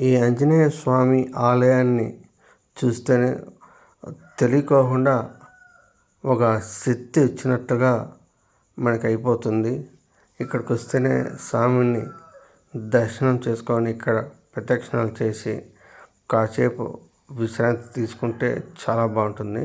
ఈ ఆంజనేయ స్వామి ఆలయాన్ని చూస్తేనే తెలియకోకుండా ఒక శక్తి వచ్చినట్టుగా మనకు అయిపోతుంది ఇక్కడికి వస్తేనే స్వామిని దర్శనం చేసుకొని ఇక్కడ ప్రదక్షిణాలు చేసి కాసేపు విశ్రాంతి తీసుకుంటే చాలా బాగుంటుంది.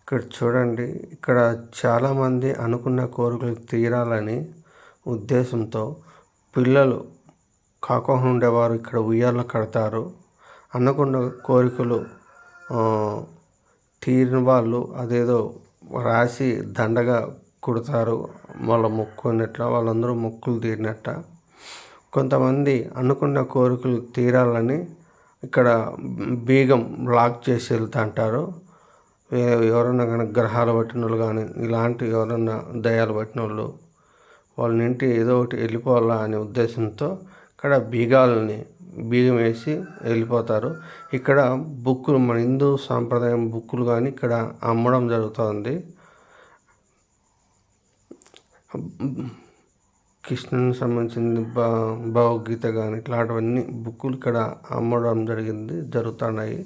ఇక్కడ చూడండి ఇక్కడ చాలామంది అనుకున్న కోరికలు తీరాలని ఉద్దేశంతో పిల్లలు కాకుండా ఉండేవారు ఇక్కడ ఉయ్యాల కడతారు. అనుకున్న కోరికలు తీరిన వాళ్ళు అదేదో రాసి దండగా కుడతారు. వాళ్ళ మొక్కున్నట్ల వాళ్ళందరూ మొక్కులు తీరినట్ట. కొంతమంది అనుకున్న కోరికలు తీరాలని ఇక్కడ బీగం లాక్ చేసి వెళ్తా అంటారు ఎవరన్నా కానీ గ్రహాలు పట్టిన వాళ్ళు కానీ ఇలాంటి ఎవరన్నా దయాలు పట్టిన వాళ్ళు వాళ్ళ ఇంటి ఏదో ఒకటి వెళ్ళిపోవాలా అనే ఉద్దేశంతో ఇక్కడ బీగాలని బీగం వేసి వెళ్ళిపోతారు. ఇక్కడ బుక్కులు మన హిందూ సాంప్రదాయం బుక్కులు కానీ ఇక్కడ అమ్మడం జరుగుతుంది కృష్ణుని సంబంధించిన భా భగవద్గీత కానీ ఇట్లాంటివన్నీ బుక్కులు ఇక్కడ అమ్మడం జరిగింది జరుగుతున్నాయి.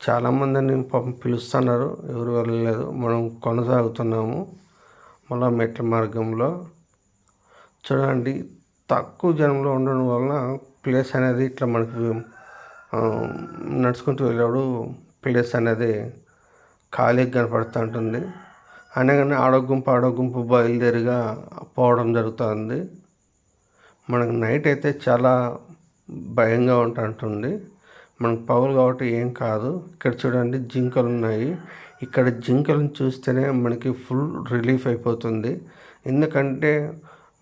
చాలామందిని పిలుస్తున్నారు ఎవరు వెళ్ళలేదు. మనం కొనసాగుతున్నాము. మళ్ళా మెట్ల మార్గంలో. చూడండి తక్కువ జనంలో ఉండడం వలన ప్లేస్ అనేది ఇట్లా మనకి నడుచుకుంటూ వెళ్ళాడు ప్లేస్ అనేది ఖాళీగా కనపడుతూ ఉంటుంది. అయినా కానీ ఆడగుంపు ఆడగుంపు బయలుదేరిగా పోవడం జరుగుతుంది. మనకు నైట్ అయితే చాలా భయంగా ఉంటుంటుంది మనకు పగులు కాబట్టి ఏం కాదు. ఇక్కడ చూడండి జింకలు ఉన్నాయి. ఇక్కడ జింకలను చూస్తేనే మనకి ఫుల్ రిలీఫ్ అయిపోతుంది. ఎందుకంటే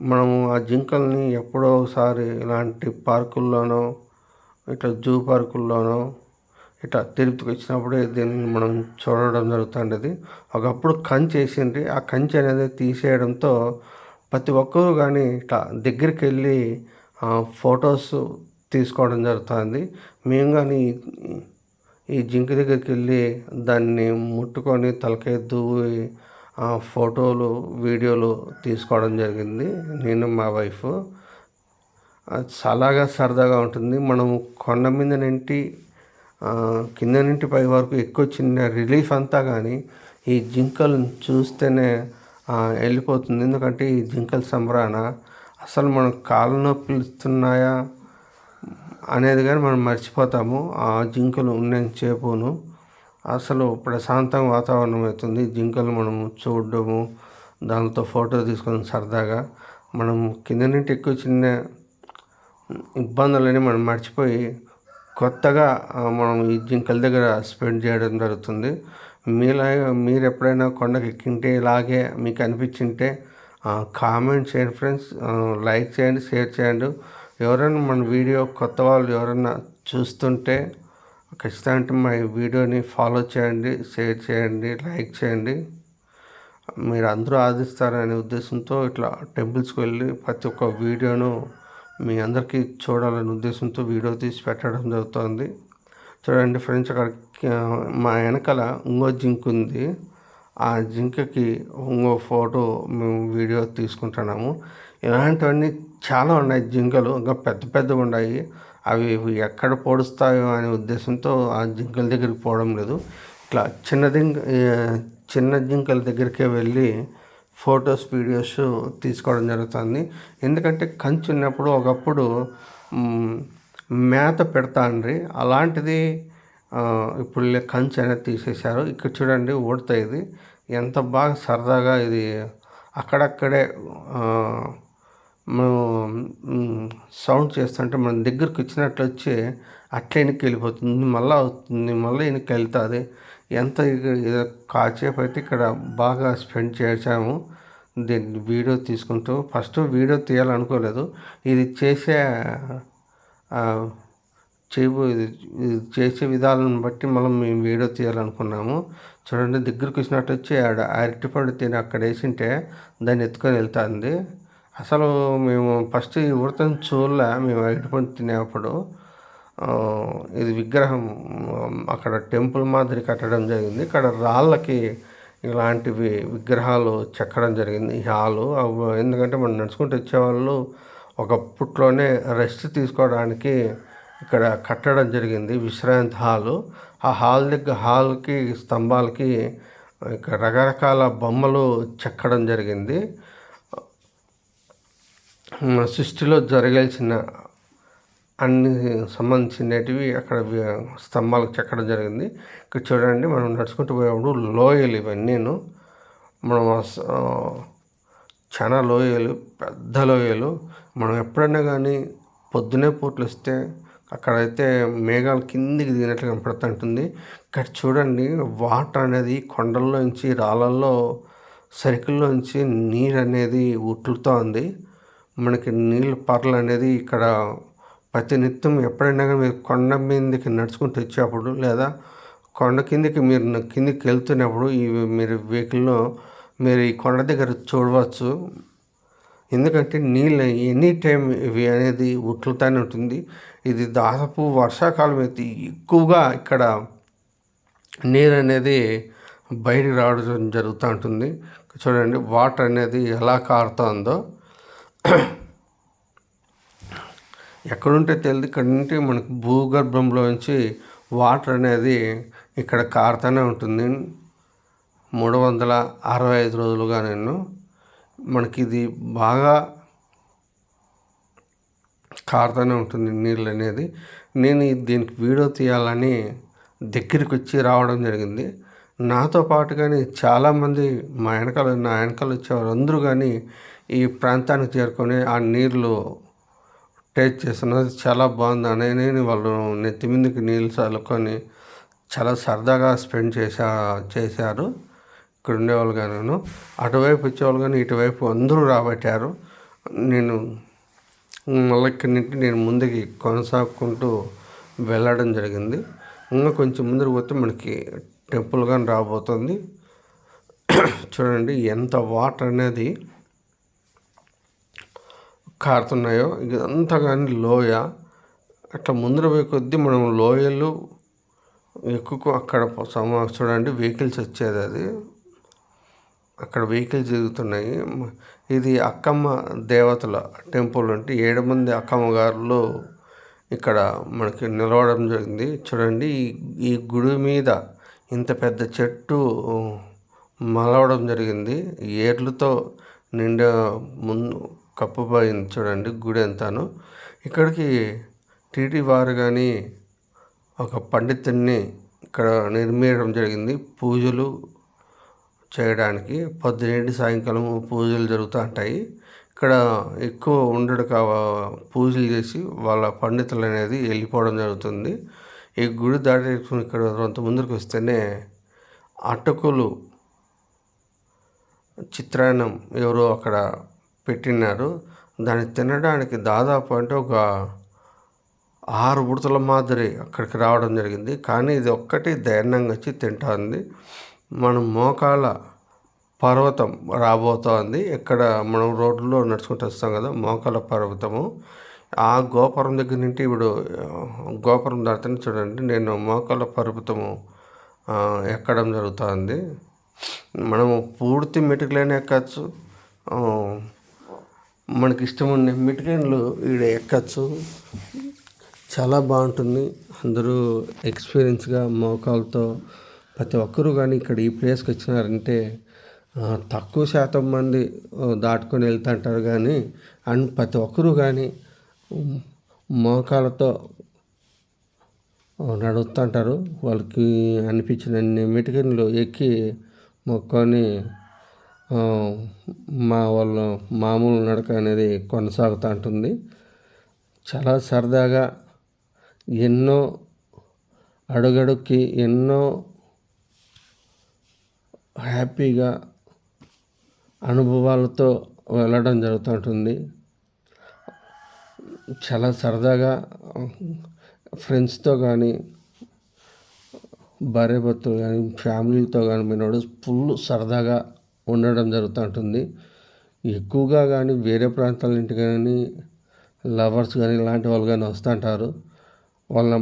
మనము ఆ జింకల్ని ఎప్పుడో ఒకసారి ఇలాంటి పార్కుల్లోనో ఇట్లా జూ పార్కుల్లోనో ఇట్లా తిరుపతికి వచ్చినప్పుడే దీన్ని మనం చూడడం జరుగుతుండేది. ఒకప్పుడు కంచి వేసిండ్రి. ఆ కంచి అనేది తీసేయడంతో ప్రతి ఒక్కరు కానీ ఇట్లా దగ్గరికి వెళ్ళి ఫొటోస్ తీసుకోవడం జరుగుతుంది. మేము కానీ ఈ జింక దగ్గరికి వెళ్ళి దాన్ని ముట్టుకొని తలకాయ దువ్వి ఫోటోలు వీడియోలు తీసుకోవడం జరిగింది. నేను మా వైఫ్. చాలాగా సరదాగా ఉంటుంది. మనము కొండ మీద నుండి కింద నుండి పై వరకు ఎక్కువ చిన్న రిలీఫ్ అంతా కానీ ఈ జింకలను చూస్తేనే వెళ్ళిపోతుంది. ఎందుకంటే ఈ జింకల సంబరాన అసలు మనం కాళ్ళ నొప్పులు ఇస్తున్నాయా అనేది కానీ మనం మర్చిపోతాము. ఆ జింకలు ఉన్నంతసేపును అసలు ప్రశాంతం వాతావరణం అవుతుంది. జింకలు మనము చూడడము దానితో ఫోటో తీసుకొని సరదాగా. మనం కింద నుండి ఎక్కువ చిన్న ఇబ్బందులని మనం మర్చిపోయి కొత్తగా మనం ఈ జింకల దగ్గర స్పెండ్ చేయడం జరుగుతుంది. మీలా మీరు ఎప్పుడైనా కొండకి ఎక్కింటే ఇలాగే మీకు అనిపించింటే కామెంట్ చేయండి ఫ్రెండ్స్. లైక్ చేయండి షేర్ చేయండి. ఎవరైనా మన వీడియో కొత్త వాళ్ళు ఎవరైనా చూస్తుంటే ఖచ్చితంగా మా వీడియోని ఫాలో చేయండి షేర్ చేయండి లైక్ చేయండి. మీరు అందరూ ఆదిస్తారనే ఉద్దేశంతో ఇట్లా టెంపుల్స్కి వెళ్ళి ప్రతి ఒక్క వీడియోను మీ అందరికీ చూడాలనే ఉద్దేశంతో వీడియో తీసి పెట్టడం జరుగుతుంది. చూడండి ఫ్రెండ్స్ అక్కడ మా వెనకాల ఇంకో జింక్ ఉంది. ఆ జింకకి ఇంకో ఫోటో మేము వీడియో తీసుకుంటున్నాము. ఇలాంటివన్నీ చాలా ఉన్నాయి జింకలు ఇంకా పెద్ద పెద్దగా ఉన్నాయి. అవి ఎక్కడ పొడుస్తాయో అనే ఉద్దేశంతో ఆ జింకల దగ్గరికి పోవడం లేదు. ఇట్లా చిన్న జింక చిన్న జింకల దగ్గరికే వెళ్ళి ఫొటోస్ వీడియోస్ తీసుకోవడం జరుగుతుంది. ఎందుకంటే కంచి ఉన్నప్పుడు ఒకప్పుడు మేత పెడతాండ్రి అలాంటిది ఇప్పుడు కంచి అనేది తీసేశారు. ఇక్కడ చూడండి ఓడతా ఇది. ఎంత బాగా సరదాగా ఇది అక్కడక్కడే మేము సౌండ్ చేస్తుంటే మన దగ్గరికి వచ్చినట్లు వచ్చి అట్లా వెనక్కి వెళ్ళిపోతుంది మళ్ళీ అవుతుంది మళ్ళీ వెనక్కి వెళ్తుంది. ఎంత కాసేపు అయితే ఇక్కడ బాగా స్పెండ్ చేసాము దీన్ని వీడియో తీసుకుంటూ ఫస్ట్ వీడియో తీయాలనుకోలేదు. ఇది చేసే చేయబో ఇది చేసే విధాలను బట్టి మనం మేము వీడియో తీయాలనుకున్నాము. చూడండి దగ్గరికి వచ్చినట్టు వచ్చి ఆడ అరటిపండు తిని అక్కడ వేసింటే దాన్ని ఎత్తుకొని వెళ్తుంది. అసలు మేము ఫస్ట్ ఈ ఉడతను చూడలే మేము అరటిపండు తినేప్పుడు. ఇది విగ్రహం అక్కడ టెంపుల్ మాదిరి కట్టడం జరిగింది. ఇక్కడ రాళ్ళకి ఇలాంటివి విగ్రహాలు చెక్కడం జరిగింది. ఈ హాలు ఎందుకంటే మనం నడుచుకుంటూ వచ్చేవాళ్ళు ఒక పుట్లోనే రెస్ట్ తీసుకోవడానికి ఇక్కడ కట్టడం జరిగింది విశ్రాంతి హాలు. ఆ హాల్ దగ్గర హాల్కి స్తంభాలకి ఇక్కడ రకరకాల బొమ్మలు చెక్కడం జరిగింది. మన సృష్టిలో జరగాల్సిన అన్ని సంబంధించినటివి అక్కడ స్తంభాలకు చెక్కడం జరిగింది. ఇక్కడ చూడండి మనం నడుచుకుంటూ పోయేప్పుడు లోయలు ఇవన్నీను. మనం చాలా లోయలు పెద్ద లోయలు. మనం ఎప్పుడైనా కానీ పొద్దునే పూట్లు వస్తే అక్కడైతే మేఘాలు కిందికి దిగినట్లు కనపడుతుంటుంది. ఇక్కడ చూడండి వాటర్ అనేది కొండల్లోంచి రాళ్ళల్లో సరుకుల్లోంచి నీరు అనేది ఉట్లుతూ ఉంది. మనకి నీళ్ళు పర్లు అనేది ఇక్కడ ప్రతి నిత్యం ఎప్పుడైనా కానీ మీరు కొండ మీదకి నడుచుకుంటూ వచ్చేటప్పుడు లేదా కొండ కిందికి మీరు కిందికి వెళ్తున్నప్పుడు ఈ మీరు వెహికల్లో మీరు ఈ కొండ దగ్గర చూడవచ్చు. ఎందుకంటే నీళ్ళు ఎనీ టైం ఇవి అనేది ఉట్లుతూనే ఉంటుంది. ఇది దాదాపు వర్షాకాలం అయితే ఎక్కువగా ఇక్కడ నీరు అనేది బయటికి రావడం జరుగుతూ ఉంటుంది. చూడండి వాటర్ అనేది ఎలా కారుతుందో. ఎక్కడుంటే తెలియదు ఇక్కడ నుండి మనకు భూగర్భంలో నుంచి వాటర్ అనేది ఇక్కడ కారుతూనే ఉంటుంది. మూడు వందల అరవై ఐదు రోజులుగా నేను మనకి ఇది బాగా కారుతూనే ఉంటుంది నీళ్ళు అనేది. నేను దీనికి వీడియో తీయాలని దగ్గరికి వచ్చి రావడం జరిగింది. నాతో పాటు కానీ చాలామంది మా వెనకాల నా వెనకాల వచ్చేవారు అందరూ కానీ ఈ ప్రాంతానికి చేరుకొని ఆ నీళ్ళు టేస్ట్ చేస్తున్నది చాలా బాగుంది. అని నేను వాళ్ళు నెత్తి మీదకి నీళ్ళు చల్లుకొని చాలా సరదాగా స్పెండ్ చేసా చేశారు. ఇక్కడ ఉండేవాళ్ళు కానీ అటువైపు వచ్చేవాళ్ళు కానీ ఇటువైపు అందరూ రాబట్టారు. నేను మళ్ళీ ఇక్కడి నుంచి నేను ముందుకి కొనసాగుకుంటూ వెళ్ళడం జరిగింది. ఇంకా కొంచెం ముందుకు పోతే మనకి టెంపుల్ కానీ రాబోతుంది. చూడండి ఎంత వాటర్ అనేది. కారుతున్నాయో ఇదంతా కానీ లోయ. అట్లా ముందర పోయే కొద్దీ మనం లోయలు ఎక్కువ అక్కడ సమా చూడండి వెహికల్స్ వచ్చేది అది. అక్కడ వెహికల్స్ తిరుగుతున్నాయి. ఇది అక్కమ్మ దేవతల టెంపుల్ అంటే ఏడు మంది అక్కమ్మ గారులు ఇక్కడ మనకి నిలవడం జరిగింది. చూడండి ఈ గుడి మీద ఇంత పెద్ద చెట్టు మలవడం జరిగింది. ఏర్లతో నిండా ముందు కప్పుపోయింది చూడండి గుడి అంతాను. ఇక్కడికి టీటీ వారు కానీ ఒక పండితుడిని ఇక్కడ నిర్మించడం జరిగింది. పూజలు చేయడానికి పొద్దునేటి సాయంకాలం పూజలు జరుగుతూ ఉంటాయి. ఇక్కడ ఎక్కువ ఉండడు కా పూజలు చేసి వాళ్ళ పండితులు అనేది వెళ్ళిపోవడం జరుగుతుంది. ఈ గుడి దాటి ఇక్కడ కొంత ముందరికి వస్తేనే అటుకులు చిత్రాన్నం ఎవరో అక్కడ పెట్టినారు. దాన్ని తినడానికి దాదాపు అంటే ఒక ఆరు ఉడతల మాదిరి అక్కడికి రావడం జరిగింది. కానీ ఇది ఒక్కటి ధైర్యంగా వచ్చి తింటుంది. మనం మోకాల పర్వతం రాబోతోంది. ఇక్కడ మనం రోడ్లో నడుచుకుంటూ వస్తాం కదా మోకాల పర్వతము. ఆ గోపురం దగ్గర నుండి ఇప్పుడు గోపురం దాటితే చూడండి నేను మోకాల పర్వతము ఎక్కడం జరుగుతుంది. మనము పూర్తి మెటుకులైనా ఎక్కచ్చు మనకి ఇష్టం ఉన్న ఈడ ఎక్కచ్చు. చాలా బాగుంటుంది. అందరూ ఎక్స్పీరియన్స్గా మోకాలతో ప్రతి ఒక్కరూ కానీ ఇక్కడ ఈ ప్లేస్కి వచ్చినారంటే తక్కువ శాతం మంది దాటుకొని వెళ్తుంటారు కానీ అండ్ ప్రతి ఒక్కరూ కానీ మోకాలతో నడుస్తుంటారు. వాళ్ళకి అనిపించిన మెటికన్లు ఎక్కి మొక్కొని మా వాళ్ళ మామూలు నడక అనేది కొనసాగుతూ ఉంటుంది. చాలా సరదాగా ఎన్నో అడుగడుక్కి ఎన్నో హ్యాపీగా అనుభవాలతో వెళ్ళడం జరుగుతూ ఉంటుంది. చాలా సరదాగా ఫ్రెండ్స్తో కానీ భార్యభర్తలు కానీ ఫ్యామిలీతో కానీ మేము ఫుల్ సరదాగా ఉండడం జరుగుతూ ఉంటుంది ఎక్కువగా కానీ వేరే ప్రాంతాల నుంచి కానీ లవర్స్ కానీ ఇలాంటి వాళ్ళు కానీ వస్తుంటారు. వాళ్ళ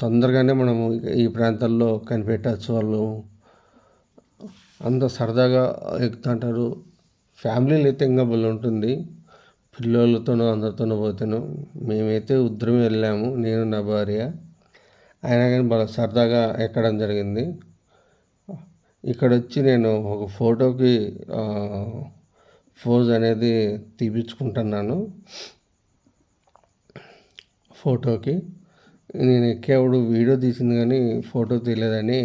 తొందరగానే మనము ఈ ప్రాంతాల్లో కనిపెట్టచ్చు వాళ్ళు. అంత సరదాగా ఎక్కుతుంటారు. ఫ్యామిలీలు అయితే ఇంకా బుల్ ఉంటుంది పిల్లలతోనూ అందరితోనూ పోతాను మేమైతే ఉద్దరం వెళ్ళాము నేను నా భార్య. అయినా కానీ బాగా సరదాగా ఎక్కడం జరిగింది. ఇక్కడ వచ్చి నేను ఒక ఫోటోకి పోజ్ అనేది తీపించుకుంటున్నాను ఫోటోకి. నేను ఎక్కేవాడు వీడియో తీసింది కానీ ఫోటో తీయలేదని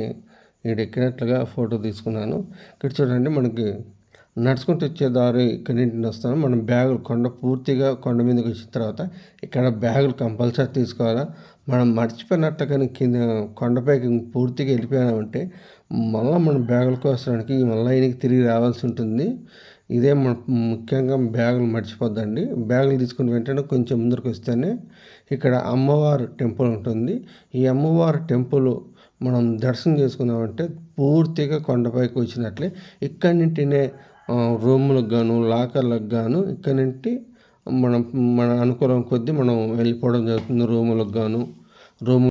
ఇక్కడ ఎక్కినట్లుగా ఫోటో తీసుకున్నాను. ఇక్కడ చూడండి మనకి నడుచుకుంటూ వచ్చే దారి ఇక్కడ నుండి వస్తాను. మనం బ్యాగులు కొండ పూర్తిగా కొండ మీదకి వచ్చిన తర్వాత ఇక్కడ బ్యాగులు కంపల్సరీ తీసుకోవాలా? మనం మర్చిపోయినట్టు కానీ కింద కొండపైకి పూర్తిగా వెళ్ళిపోయామంటే మళ్ళీ మనం బ్యాగుల కోసడానికి మళ్ళీ ఆయనకి తిరిగి రావాల్సి ఉంటుంది. ఇదే మన ముఖ్యంగా బ్యాగులు మర్చిపోద్దండి. బ్యాగులు తీసుకుని వెంటనే కొంచెం ముందరికి వస్తేనే ఇక్కడ అమ్మవారు టెంపుల్ ఉంటుంది. ఈ అమ్మవారి టెంపుల్ మనం దర్శనం చేసుకున్నామంటే పూర్తిగా కొండపైకి వచ్చినట్లే ఇక్కడి నుంటినే రూములకు గాను లాకర్లకు గాను ఇక్కడి నుండి మనం మన అనుకూలం కొద్దీ మనం వెళ్ళిపోవడం జరుగుతుంది రూములకు గాను. రూము